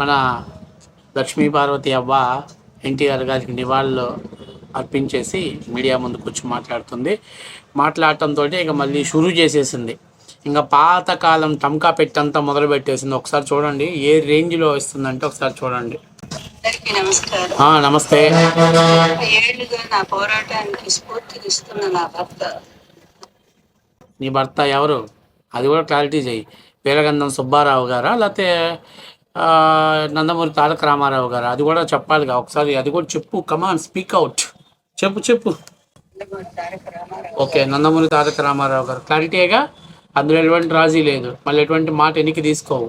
మన లక్ష్మీ పార్వతి అవ్వ ఎన్టీఆర్ గారికి నివాళులు అర్పించేసి మీడియా ముందుకు వచ్చి మాట్లాడుతుంది. మాట్లాడటంతో ఇక మళ్ళీ షురూ చేసేసింది. ఇంకా పాతకాలం టంకా పెట్టంతా మొదలు పెట్టేసింది. ఒకసారి చూడండి ఏ రేంజ్లో ఇస్తుందంటే ఒకసారి చూడండి. నమస్తే. నా పోరాటానికి స్ఫూర్తినిస్తున్న నా భర్త. నీ భర్త ఎవరు? అది కూడా క్లారిటీ చెయ్యి. వీరగంధం సుబ్బారావు గారా? లేకపోతే నందమూరి తారక రామారావు గారు అది కూడా చెప్పాలిగా ఒకసారి అది కూడా చెప్పు. కమాన్ స్పీక్ అవుట్ చెప్పు చెప్పు. ఓకే నందమూరి తారక రామారావు గారు. క్లారిటీగా అందులో ఎటువంటి రాజీ లేదు. మళ్ళీ ఎటువంటి మాట ఎన్నికి తీసుకోవు.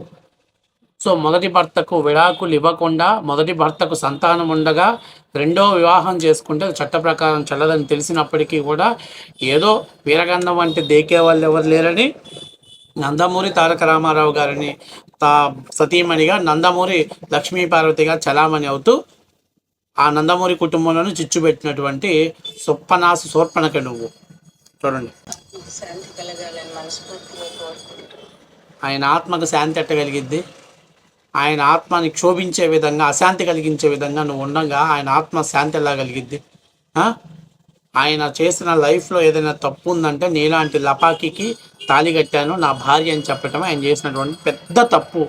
సో మొదటి భర్తకు విడాకులు ఇవ్వకుండా మొదటి భర్తకు సంతానం ఉండగా రెండో వివాహం చేసుకుంటే చట్ట ప్రకారం చల్లదని తెలిసినప్పటికీ కూడా ఏదో వీరగంధం వంటి దేకే వాళ్ళు ఎవరు లేరని నందమూరి తారక రామారావు గారిని తా సతీమణిగా నందమూరి లక్ష్మీ పార్వతిగా చలామణి అవుతూ ఆ నందమూరి కుటుంబంలోనే చిచ్చు పెట్టినటువంటి సొప్పనాసు సోర్పణక నువ్వు. చూడండి. ఆయన ఆత్మకు శాంతి ఎట్టగలిగిద్ది ఆయన ఆత్మని క్షోభించే విధంగా అశాంతి కలిగించే విధంగా నువ్వు ఉండగా ఆయన ఆత్మ శాంతి ఎలా కలిగిద్ది? ఆ? ఆయన చేసిన లైఫ్లో ఏదైనా తప్పు ఉందంటే నీలాంటి లపాకికి తాళి కట్టాను నా భార్య అని చెప్పటం ఆయన చేసినటువంటి పెద్ద తప్పు.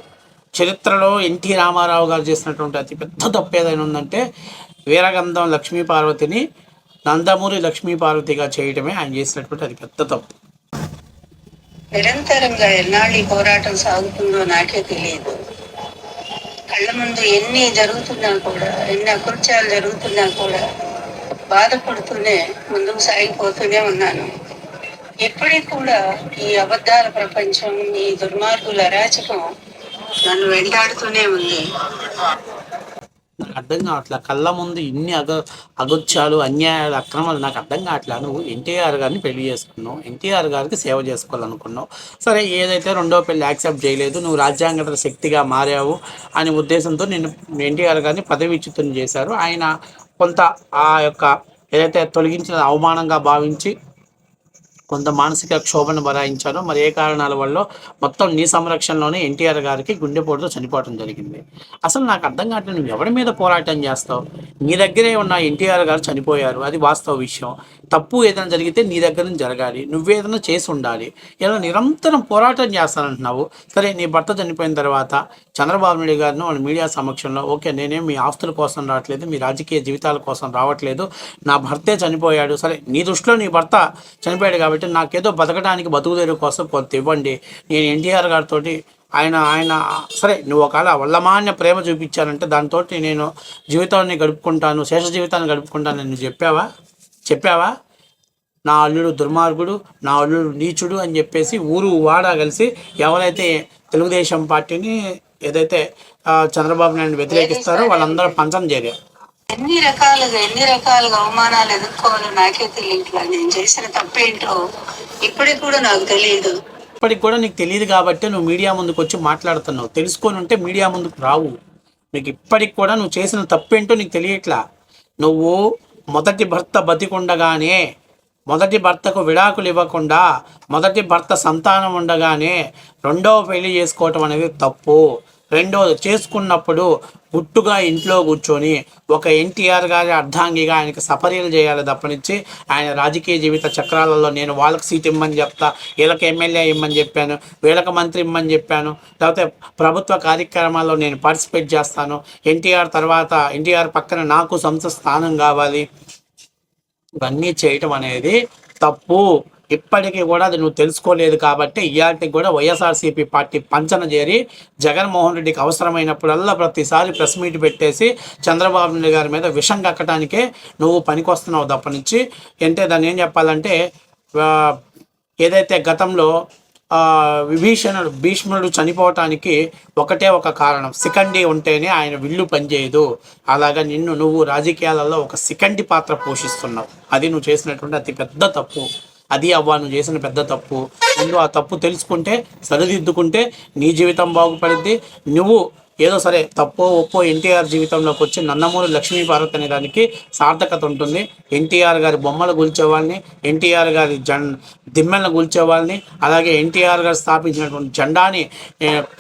చరిత్రలో ఎన్టీ రామారావు గారు చేసినటువంటి అతి పెద్ద తప్పు ఏదైనా ఉందంటే వీరగంధం లక్ష్మీ పార్వతిని నందమూరి లక్ష్మీ పార్వతిగా చేయటమే ఆయన చేసినటువంటి అది పెద్ద తప్పు. నిరంతరంగా ఎన్నాళ్ళు పోరాటం సాగుతుందో నాకే తెలియదు. కళ్ళ ముందు ఎన్ని జరుగుతున్నా కూడా ఎన్ని అకృత్యాలు జరుగుతున్నా కూడా బాధపడుతూనే ముందుకు సాగిపోతూనే ఉన్నాను. ఇప్పటికి కూడా ఈ అబద్ధాల ప్రపంచం ఈ దుర్మార్గుల అరాచకం నన్ను వెంటాడుతూనే ఉంది. నాకు అర్థం కావట్లే? కళ్ళ ముందు ఇన్ని అగ అగుచ్చాలు అన్యాయాలు అక్రమాలు నాకు అర్థం కావట్లే? నువ్వు ఎన్టీఆర్ గారిని పెళ్ళి చేసుకున్నావు. ఎన్టీఆర్ గారికి సేవ చేసుకోవాలనుకున్నావు. సరే ఏదైతే రెండో పెళ్ళి యాక్సెప్ట్ చేయలేదు నువ్వు రాజ్యాంగ శక్తిగా మారావు అనే ఉద్దేశంతో నేను ఎన్టీఆర్ గారిని పదవిచ్యుతం చేశారు. ఆయన కొంత ఆ యొక్క ఏదైతే తొలగించిన అవమానంగా భావించి కొంత మానసిక క్షోభను బరాయించారో మరి ఏ కారణాల వల్ల మొత్తం నీ సంరక్షణలోనే ఎన్టీఆర్ గారికి గుండెపోటుతో చనిపోవడం జరిగింది. అసలు నాకు అర్థం కావట్లేదు నువ్వు ఎవరి మీద పోరాటం చేస్తావు? నీ దగ్గరే ఉన్న ఎన్టీఆర్ గారు చనిపోయారు. అది వాస్తవ విషయం. తప్పు ఏదైనా జరిగితే నీ దగ్గర నుంచి జరగాలి. నువ్వేదైనా చేసి ఉండాలి. ఇలా నిరంతరం పోరాటం చేస్తానంటున్నావు. సరే నీ భర్త చనిపోయిన తర్వాత చంద్రబాబు నాయుడు గారిని వాళ్ళ మీడియా సమక్షంలో ఓకే నేనేం మీ ఆస్తుల కోసం రావట్లేదు మీ రాజకీయ జీవితాల కోసం రావట్లేదు నా భర్తే చనిపోయాడు. సరే నీ దృష్టిలో నీ భర్త చనిపోయాడు కాబట్టి నాకేదో బతకడానికి బతుకుదేరు కోసం కొంత ఇవ్వండి. నేను ఎన్టీఆర్ గారితో ఆయన ఆయన సరే నువ్వు ఒకవేళ వల్లమాన్య ప్రేమ చూపించానంటే దాంతో నేను జీవితాన్ని గడుపుకుంటాను శేష జీవితాన్ని గడుపుకుంటాను. నువ్వు చెప్పావా? చెప్పావా? నా అల్లుడు దుర్మార్గుడు నా అల్లుడు నీచుడు అని చెప్పేసి ఊరు వాడ కలిసి ఎవరైతే తెలుగుదేశం పార్టీని ఏదైతే చంద్రబాబు నాయుడు వ్యతిరేకిస్తారో వాళ్ళందరూ పంచం చేరారు. ఎన్ని రకాలుగా ఎన్ని రకాలుగా అవమానాలు ఎదుర్కోవాలో నాకే తెలియట్లా నేను చేసిన తప్పేంటో ఇప్పటికి కూడా నాకు తెలియదు. ఇప్పటికి కూడా నీకు తెలియదు కాబట్టి నువ్వు మీడియా ముందుకు వచ్చి మాట్లాడుతున్నావు. తెలుసుకొని ఉంటే మీడియా ముందుకు రావు. నీకు ఇప్పటికి కూడా నువ్వు చేసిన తప్పేంటో నీకు తెలియట్లా. నువ్వు మొదటి భర్త బతికుండగానే మొదటి భర్తకు విడాకులు ఇవ్వకుండా మొదటి భర్త సంతానం ఉండగానే రెండవ పెళ్ళి చేసుకోవటం అనేది తప్పు. రెండోది చేసుకున్నప్పుడు గుట్టుగా ఇంట్లో కూర్చొని ఒక ఎన్టీఆర్ గారి అర్ధాంగిగా ఆయనకి సపర్యలు చేయాలి తప్పనిచ్చి ఆయన రాజకీయ జీవిత చక్రాలలో నేను వాళ్ళకి సీట్ ఇమ్మని చెప్తా వీళ్ళకి ఎమ్మెల్యే ఇమ్మని చెప్పాను వీళ్ళకి మంత్రి ఇమ్మని చెప్పాను లేకపోతే ప్రభుత్వ కార్యక్రమాల్లో నేను పార్టిసిపేట్ చేస్తాను ఎన్టీఆర్ తర్వాత ఎన్టీఆర్ పక్కన నాకు సంస్థ స్థానం కావాలి. ఇవన్నీ చేయటం అనేది తప్పు. ఇప్పటికీ కూడా అది నువ్వు తెలుసుకోలేదు కాబట్టి ఇయాటికి కూడా వైఎస్ఆర్సీపీ పార్టీ పంచన చేరి జగన్మోహన్ రెడ్డికి అవసరమైనప్పుడల్లా ప్రతిసారి ప్రెస్ మీట్ పెట్టేసి చంద్రబాబు నాయుడు గారి మీద విషం కక్కడానికే నువ్వు పనికొస్తున్నావు తప్పనిచ్చి అంటే దాన్ని ఏం చెప్పాలంటే ఏదైతే గతంలో విభీషణుడు భీష్ముడు చనిపోవటానికి ఒకటే ఒక కారణం. సికండి ఉంటేనే ఆయన విల్లు పనిచేయదు. అలాగా నిన్ను నువ్వు రాజకీయాలలో ఒక సికండి పాత్ర పోషిస్తున్నావు. అది నువ్వు చేసినటువంటి అతిపెద్ద తప్పు. అది అవ్వ నువ్వు చేసిన పెద్ద తప్పు. ముందు ఆ తప్పు తెలుసుకుంటే సరిదిద్దుకుంటే నీ జీవితం బాగుపడుద్ది. నువ్వు ఏదో సరే తప్పో ఒప్పో ఎన్టీఆర్ జీవితంలోకి వచ్చి నందమూరి లక్ష్మీ భారత్ అనే దానికి సార్థకత ఉంటుంది. ఎన్టీఆర్ గారి బొమ్మలు కూల్చేవాళ్ళని ఎన్టీఆర్ గారి జన్ దిమ్మెలను కూల్చేవాళ్ళని అలాగే ఎన్టీఆర్ గారు స్థాపించినటువంటి జెండాని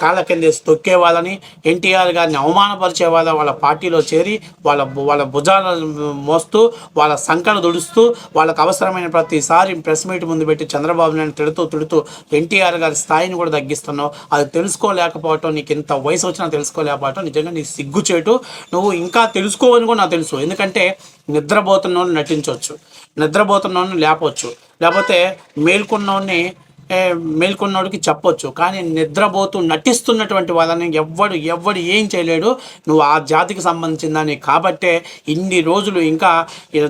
కాళ్ళ కింద తొక్కే వాళ్ళని ఎన్టీఆర్ గారిని అవమానపరిచే వాళ్ళ వాళ్ళ పార్టీలో చేరి వాళ్ళ వాళ్ళ భుజాలను మోస్తూ వాళ్ళ సంకలు దుడుస్తూ వాళ్ళకు అవసరమైన ప్రతిసారి ప్రెస్ మీట్ ముందు పెట్టి చంద్రబాబు నాయుడు తిడుతూ తిడుతూ ఎన్టీఆర్ గారి స్థాయిని కూడా తగ్గిస్తున్నావు. అది తెలుసుకోలేకపోవటం నీకు ఇంత వయసు వచ్చినా తెలుసు తెలుసుకోలేకపోవటం నిజంగా నీకు సిగ్గుచేటు నువ్వు ఇంకా తెలుసుకోవని కూడా నాకు తెలుసు. ఎందుకంటే నిద్రపోతున్నోని నటించవచ్చు. నిద్రపోతున్నోని లేపవచ్చు. లేకపోతే మేల్కొన్నోడిని మేల్కొన్నోడికి చెప్పొచ్చు. కానీ నిద్రపోతూ నటిస్తున్నటువంటి వాళ్ళని ఎవ్వడు ఎవ్వడు ఏం చేయలేడు. నువ్వు ఆ జాతికి సంబంధించిన దాన్ని కాబట్టే ఇన్ని రోజులు ఇంకా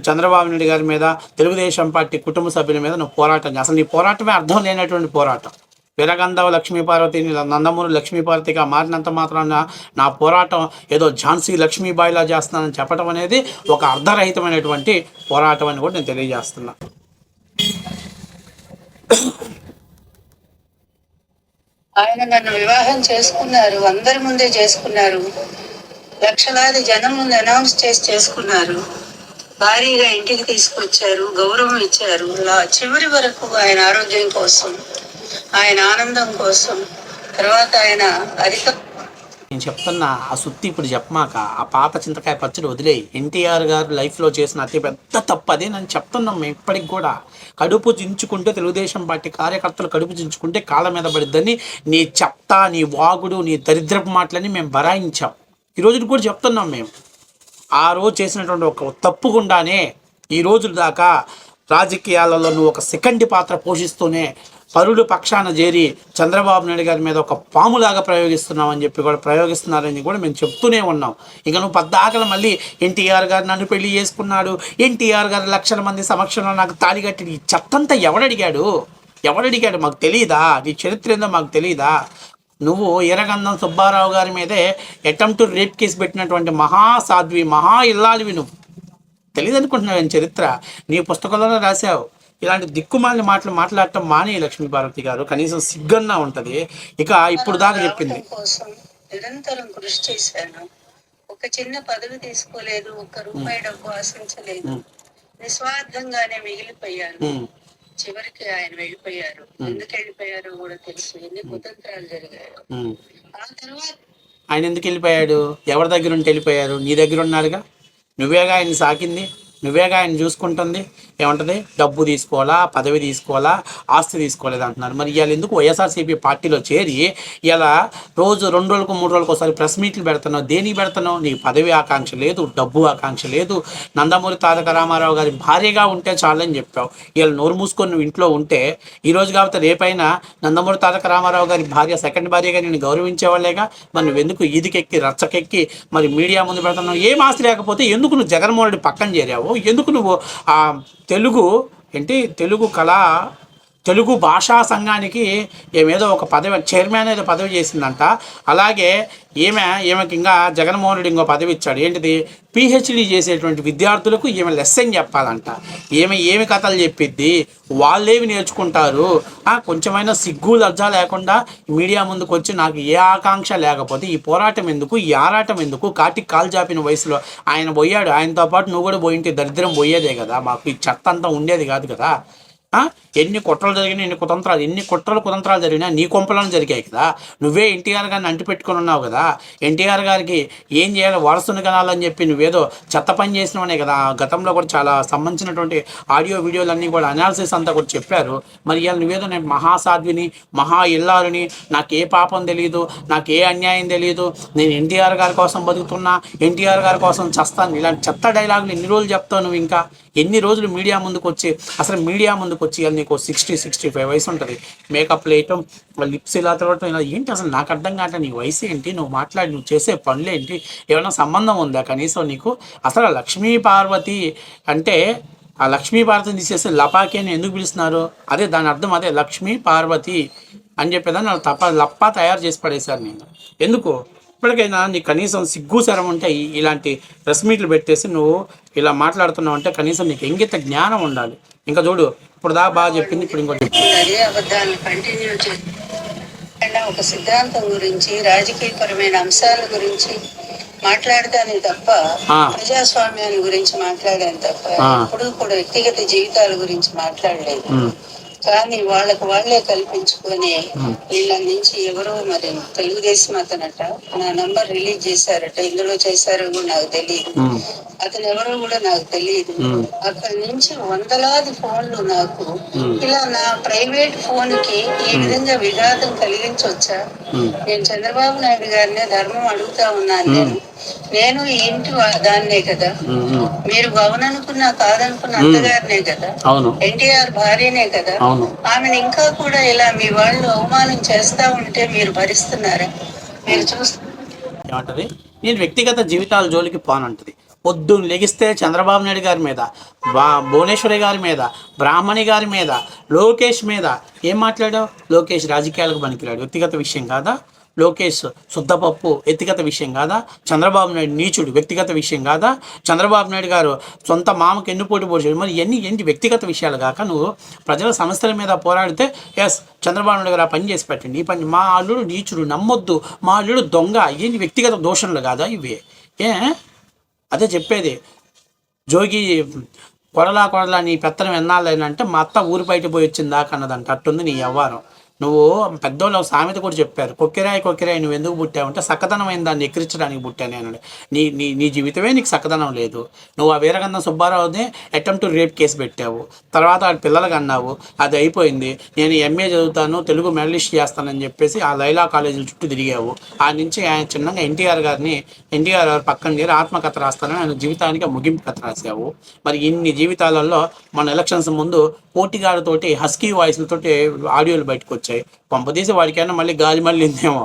చంద్రబాబు నాయుడు గారి మీద తెలుగుదేశం పార్టీ కుటుంబ సభ్యుల మీద నువ్వు పోరాటం అసలు నీ పోరాటమే అర్థం లేనటువంటి పోరాటం. వీరగంధవ లక్ష్మీపార్వతిని నందమూరి లక్ష్మీపార్వతిగా మారినంత మాత్రాన నా పోరాటం ఏదో ఝాన్సీ లక్ష్మీబాయిలా చేస్తున్నానని చెప్పడం అనేది ఒక అర్ధరహితమైనటువంటి పోరాటం అని కూడా నేను తెలియజేస్తున్నా. ఆయన నన్ను వివాహం చేసుకున్నారు అందరి ముందే చేసుకున్నారు. లక్షలాది జనం ముందు అనౌన్స్ చేసి చేసుకున్నారు. భారీగా ఇంటికి తీసుకొచ్చారు గౌరవం ఇచ్చారు. చివరి వరకు ఆయన ఆరోగ్యం కోసం ఆయన ఆనందం కోసం తర్వాత ఆయన అధిక నేను చెప్తున్నా ఆ సుత్తి ఇప్పుడు చెప్పమాక ఆ పాత చింతకాయ పచ్చడి వదిలేయి. ఎన్టీఆర్ గారు లైఫ్లో చేసిన అతి పెద్ద తప్పు అదే నేను చెప్తున్నాం మేము ఇప్పటికి కూడా. కడుపు చించుకుంటే తెలుగుదేశం పార్టీ కార్యకర్తలు కడుపు చించుకుంటే కాళ్ళ మీద పడిద్దని నీ చెప్తా నీ వాగుడు నీ దరిద్రపు మాటలని మేము బరాయించాం ఈ కూడా చెప్తున్నాం మేము. ఆ రోజు చేసినటువంటి ఒక తప్పుకుండానే ఈ రోజుల దాకా రాజకీయాలలో నువ్వు ఒక సెకండ్ పాత్ర పోషిస్తూనే పరుడు పక్షాన చేరి చంద్రబాబు నాయుడు గారి మీద ఒక పాములాగా ప్రయోగిస్తున్నామని అని చెప్పి కూడా ప్రయోగిస్తున్నారని కూడా మేము చెప్తూనే ఉన్నాం. ఇక నువ్వు పద్దాకలు మళ్ళీ ఎన్టీఆర్ గారు నన్ను పెళ్ళి చేసుకున్నాడు. ఎన్టీఆర్ గారు లక్షల మంది సమక్షంలో నాకు తాళి కట్టి ఈ చెత్తంతా ఎవడడిగాడు? ఎవడడిగాడు మాకు తెలియదా నీ చరిత్ర ఏందో మాకు తెలియదా నువ్వు ఎర్రగంధం సుబ్బారావు గారి మీదే అటెంప్ట్ రేప్ కేసు పెట్టినటువంటి మహాసాధ్వి మహా ఇల్లాలివి నువ్వు. తెలియదు అనుకుంటున్నావు చరిత్ర? నీ పుస్తకంలోనే రాశావు. ఇలాంటి దిక్కుమాలిన మాటలు మాట్లాడటం మానే లక్ష్మీ భారతి గారు. కనీసం సిగ్గన్నా ఉంటది. ఇక ఇప్పుడు దాకా చెప్పింది. నిరంతరం కృషి చేశాను. ఒక చిన్న పదవి తీసుకోలేదు ఒక్క రూపాయి డబ్బు ఆశించలేదు. నిస్వార్థంగానే మిగిలిపోయాను చివరికి ఆయన వెళ్ళిపోయారు. ఎందుకు వెళ్ళిపోయారో కూడా తెలుసు. ఎన్ని కుతంత్రాలు జరిగాయో. ఆ తర్వాత ఆయన ఎందుకు వెళ్ళిపోయాడు? ఎవరి దగ్గర ఉండి వెళ్ళిపోయారు? నీ దగ్గర ఉన్నాడుగా నువ్వేగా ఆయన సాకింది? నువ్వేగా ఆయన చూసుకుంటుంది? ఏమంటుంది? డబ్బు తీసుకోవాలా? పదవి తీసుకోవాలా? ఆస్తి తీసుకోలేదు అంటున్నారు. మరి ఇవాళ ఎందుకు వైఎస్ఆర్సీపీ పార్టీలో చేరి ఇలా రోజు రెండు రోజులకు మూడు రోజులకు ఒకసారి ప్రెస్ మీట్లు పెడుతున్నావు? దేనికి పెడుతున్నావు? నీకు పదవి ఆకాంక్ష లేదు డబ్బు ఆకాంక్ష లేదు. నందమూరి తారక రామారావు గారి భార్యగా ఉంటే చాలని చెప్పావు. ఇవాళ నోరు మూసుకొని నువ్వు ఇంట్లో ఉంటే ఈరోజు కాబట్టి రేపైనా నందమూరి తారక రామారావు గారి భార్య సెకండ్ భార్యగా నేను గౌరవించేవాళ్ళేగా మరి నువ్వు ఎందుకు ఈదికెక్కి రచ్చకెక్కి మరి మీడియా ముందు పెడుతున్నావు? ఏం ఆస్తి లేకపోతే ఎందుకు నువ్వు జగన్మోహన్ రెడ్డి పక్కన చేరావు? ఎందుకు నువ్వు? ఆ తెలుగు ఏంటి? తెలుగు కళ తెలుగు భాషా సంఘానికి ఏమేదో ఒక పదవి చైర్మన్ ఏదో పదవి చేసిందంట. అలాగే ఈమె ఈమెకి ఇంకా జగన్మోహన్ రెడ్డి ఇంకో పదవి ఇచ్చాడు. ఏంటిది? పిహెచ్డి చేసేటువంటి విద్యార్థులకు ఈమె లెసన్ చెప్పాలంట. ఈమె ఏమి కథలు చెప్పిద్ది? వాళ్ళేమి నేర్చుకుంటారు? కొంచెమైనా సిగ్గు లజ్జ లేకుండా మీడియా ముందుకు వచ్చి నాకు ఏ ఆకాంక్ష లేకపోతే ఈ పోరాటం ఎందుకు ఈ ఆరాటం ఎందుకు? కాటికి కాలు చాపిన వయసులో ఆయన పోయాడు. ఆయనతో పాటు నువ్వు కూడా పోయింటే దరిద్రం పోయేదే కదా. మాకు ఈ చెత్త అంతా ఉండేది కాదు కదా. ఎన్ని కుట్రలు జరిగినా ఎన్ని కుతంత్రాలు ఎన్ని కుట్రలు కుతంత్రాలు జరిగినా నీ కొంపలను జరిగాయి కదా. నువ్వే ఎన్టీఆర్ గారిని అంటిపెట్టుకొని ఉన్నావు కదా. ఎన్టీఆర్ గారికి ఏం చేయాలి? వారసుని కనాలని చెప్పి నువ్వేదో చెత్త పని చేసినవనే కదా. గతంలో కూడా చాలా సంబంధించినటువంటి ఆడియో వీడియోలు అన్నీ కూడా అనాలిసిస్ అంతా కూడా చెప్పారు. మరి ఇలా నువ్వేదో నేను మహాసాధ్విని మహా ఇల్లారుని నాకు ఏ పాపం తెలియదు నాకు ఏ అన్యాయం తెలియదు నేను ఎన్టీఆర్ గారి కోసం బతుకుతున్నా ఎన్టీఆర్ గారి కోసం చస్తాను. ఇలాంటి చెత్త డైలాగులు ఎన్ని రోజులు చెప్తావు నువ్వు ఇంకా? ఎన్ని రోజులు మీడియా ముందుకు వచ్చి అసలు మీడియా ముందుకు వచ్చి నీకు సిక్స్టీ సిక్స్టీ ఫైవ్ వయసు ఉంటుంది. మేకప్ వేయటం లిప్స్ ఇలా తిరగటం ఇలా ఏంటి అసలు నాకు అర్థం కాట నీ వయసు ఏంటి నువ్వు మాట్లాడి నువ్వు చేసే పనులు ఏంటి ఏమైనా సంబంధం ఉందా కనీసం నీకు? అసలు ఆ లక్ష్మీ పార్వతి అంటే ఆ లక్ష్మీ పార్వతిని తీసేసి లపాకి అని ఎందుకు పిలుస్తున్నారు? అదే దాని అర్థం అదే లక్ష్మీ పార్వతి అని చెప్పేదాన్ని వాళ్ళు తప్ప లప్ప తయారు చేసి పడేశారు నేను ఎందుకు? ఇప్పటికైనా నీకు కనీసం సిగ్గు శరం ఉంటే ఇలాంటి ప్రెస్ మీట్లు పెట్టేసి నువ్వు ఇలా మాట్లాడుతున్నావు అంటే కనీసం నీకు ఎంగిత జ్ఞానం ఉండాలి ఇంకా చూడు ఇప్పుడు దా బాగా చెప్పింది ఇప్పుడు ఇంకోటి ఒక సిద్ధాంతం గురించి రాజకీయపరమైన అంశాల గురించి మాట్లాడతానే తప్ప. ప్రజాస్వామ్యాన్ని గురించి మాట్లాడాను తప్ప ఆ. ఎప్పుడూ కూడా వ్యక్తిగత జీవితాల గురించి మాట్లాడలేదు కానీ వాళ్ళకు వాళ్ళే కల్పించుకొని. వీళ్ళ నుంచి ఎవరో మరి తెలుగుదేశం అతనట నా నంబర్ రిలీజ్ చేశారట ఇందులో చేశారో కూడా నాకు తెలియదు అతను ఎవరో కూడా నాకు తెలియదు. అక్కడి నుంచి వందలాది ఫోన్లు నాకు. ఇలా నా ప్రైవేట్ ఫోన్కి ఈ విధంగా విఘాతం కలిగించవచ్చా. నేను చంద్రబాబు నాయుడు గారినే ధర్మం అడుగుతా ఉన్నాను నేను నేను ఈ ఇంటి దాన్నే కదా. మీరు భవననుకున్నా కాదనుకున్న అత్తగారినే కదా. అవును. ఎన్టీఆర్ భార్యనే కదా. ఆమెను ఇంకా కూడా ఇలా మీ వాళ్ళు అవమానం చేస్తా ఉంటే మీరు భరిస్తున్నారా? మీరు చూస్తూ ఏమంటది? నేను వ్యక్తిగత జీవితాల జోలికి పోనంటది. పొద్దున్న లెగిస్తే చంద్రబాబు నాయుడు గారి మీద బా భువనేశ్వరి గారి మీద బ్రాహ్మణి గారి మీద లోకేష్ మీద. ఏం మాట్లాడావు? లోకేష్ రాజకీయాలకు పనికిరాడు. వ్యక్తిగత విషయం కాదా? లోకేష్ శుద్ధపప్పు వ్యక్తిగత విషయం కాదా? చంద్రబాబు నాయుడు నీచుడు వ్యక్తిగత విషయం కాదా? చంద్రబాబు నాయుడు గారు సొంత మామకి ఎన్ని పోటీ పోటీ మరి ఇవన్నీ ఏంటి వ్యక్తిగత విషయాలు కాక నువ్వు ప్రజల సమస్యల మీద పోరాడితే ఎస్ చంద్రబాబు నాయుడు గారు ఆ పని చేసి పెట్టండి. ఈ పని మా అల్లుడు నీచుడు నమ్మొద్దు. మా అల్లుడు దొంగ. ఏంటి వ్యక్తిగత దోషణలు కాదా ఇవి? ఏ? అదే చెప్పేది. జోగి కొడలా కొడలా నీ పెత్తనం ఎన్నాళ్ళైనంటే మా అత్త ఊరి బయట పోయి వచ్చింది అన్నదంట. అట్టుంది నీ వ్యవహారం. నువ్వు పెద్దోళ్ళు సామెత కూడా చెప్పారు. కొక్కిరాయి కొక్కిరాయి నువ్వు ఎందుకు పుట్టావంటే సక్కదనమైన దాన్ని ఎక్కిరించడానికి పుట్టాను అన్నాడు. నీ నీ నీ జీవితమే నీకు సక్కదనం లేదు. నువ్వు ఆ వీరగంధం సుబ్బారావుని అటెంప్ట్ రేప్ కేసు పెట్టావు. తర్వాత వాడి పిల్లలకు అన్నావు అది అయిపోయింది. నేను ఎంఏ చదువుతాను తెలుగు మెడలిస్ట్ చేస్తానని చెప్పేసి ఆ లైలా కాలేజీల చుట్టూ తిరిగావు. ఆ నుంచి ఆయన చిన్నగా ఎన్టీఆర్ గారిని ఎన్టీఆర్ గారు పక్కన చేరి ఆత్మకథ రాస్తానని ఆయన జీవితానికి ముగింపు కథ రాశావు. మరి ఇన్ని జీవితాలలో మన ఎలక్షన్స్ ముందు పోటీగాడితోటి హస్కీ వాయిస్లతోటి ఆడియోలు బయటకు వచ్చాయి. పంపదీసి వాడికైనా మళ్ళీ గాలి మళ్ళీ ఇందేమో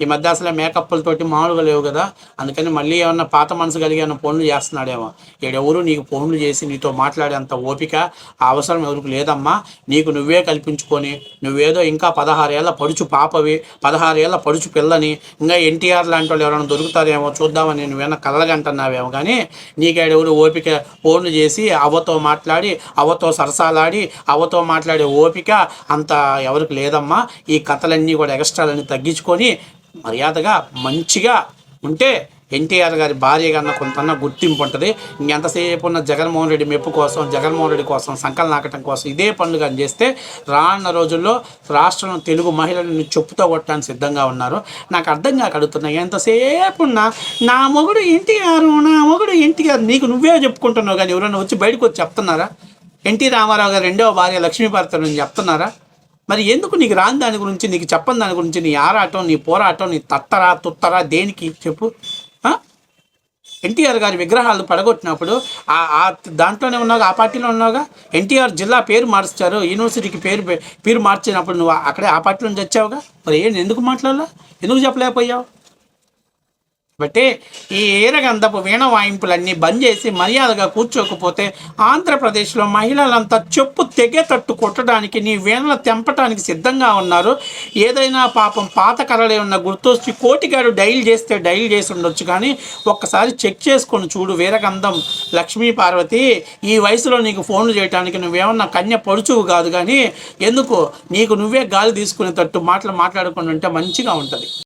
ఈ మధ్య అసలు మేకప్లతోటి మామూలుగా లేవు కదా. అందుకని మళ్ళీ ఏమన్నా పాత మనసు కలిగి ఏమన్నా ఫోన్లు చేస్తున్నాడేమో. ఈడెవరు నీకు ఫోన్లు చేసి నీతో మాట్లాడేంత ఓపిక ఆ అవసరం ఎవరికి లేదమ్మా. నీకు నువ్వే కల్పించుకొని నువ్వేదో ఇంకా పదహారేళ్ళ పడుచు పాపవి పదహారేళ్ళ పడుచు పిల్లని ఇంకా ఎన్టీఆర్ లాంటి వాళ్ళు ఎవరైనా దొరుకుతారేమో చూద్దామని నువ్వేనా కలగంటున్నావేమో కానీ నీకేడెవరు ఓపిక ఫోన్లు చేసి అవ్వతో మాట్లాడి అవ్వతో సరసాలాడి అవ్వతో మాట్లాడే ఓపిక అంత ఎవరికి లేదమ్మా. ఈ కథలన్నీ కూడా ఎక్స్ట్రాలన్నీ తగ్గించుకొని మర్యాదగా మంచిగా ఉంటే ఎన్టీఆర్ గారి భార్య కన్నా కొంతన్న గుర్తింపు ఉంటుంది. ఇంకెంతసేపు ఉన్న జగన్మోహన్ రెడ్డి మెప్పు కోసం జగన్మోహన్ రెడ్డి కోసం సంకల్ నాకటం కోసం ఇదే పనులు కానీ చేస్తే రానున్న రోజుల్లో రాష్ట్రంలో తెలుగు మహిళలను చెప్పుతో కొట్టడానికి సిద్ధంగా ఉన్నారు. నాకు అర్థం కాక అడుగుతున్నా ఎంతసేపు ఉన్నా నా మొగుడు ఎన్టీఆర్ నా మొగుడు ఎన్టీఆర్ నీకు నువ్వే చెప్పుకుంటున్నావు కానీ ఎవరైనా వచ్చి బయటకు వచ్చి చెప్తున్నారా? ఎన్టీ రామారావు గారు రెండవ భార్య లక్ష్మీభారతి చెప్తున్నారా? మరి ఎందుకు నీకు రాని దాని గురించి నీకు చెప్పని దాని గురించి నీ ఆరాటం నీ పోరాటం నీ తత్తరా తుత్తరా దేనికి చెప్పు? ఎన్టీఆర్ గారి విగ్రహాలు పడగొట్టినప్పుడు ఆ దాంట్లోనే ఉన్నావుగా ఆ పార్టీలో ఉన్నావుగా? ఎన్టీఆర్ జిల్లా పేరు మార్చారు యూనివర్సిటీకి పేరు పేరు మార్చినప్పుడు నువ్వు అక్కడే ఆ పార్టీలో నుంచి వచ్చావుగా మరి ఏంటి ఎందుకు మాట్లాడలా? ఎందుకు చెప్పలేకపోయావు? కాబట్టి ఈ ఏరగంధపు వీణ వాయింపులన్నీ బంద్ చేసి మర్యాదగా కూర్చోకపోతే ఆంధ్రప్రదేశ్లో మహిళలంతా చెప్పు తెగేటట్టు కొట్టడానికి నీ వీణలు తెంపటానికి సిద్ధంగా ఉన్నారు. ఏదైనా పాపం పాత కళలే ఉన్న గుర్తొచ్చి కోటిగాడు డైల్ చేస్తే డైల్ చేసి ఉండొచ్చు కానీ ఒక్కసారి చెక్ చేసుకొని చూడు వీరగంధం. లక్ష్మీ పార్వతి ఈ వయసులో నీకు ఫోన్లు చేయడానికి నువ్వేమన్నా కన్య పొడుచువు కాదు కానీ ఎందుకు? నీకు నువ్వే గాలి తీసుకునేటట్టు మాటలు మాట్లాడుకుని ఉంటే మంచిగా ఉంటుంది.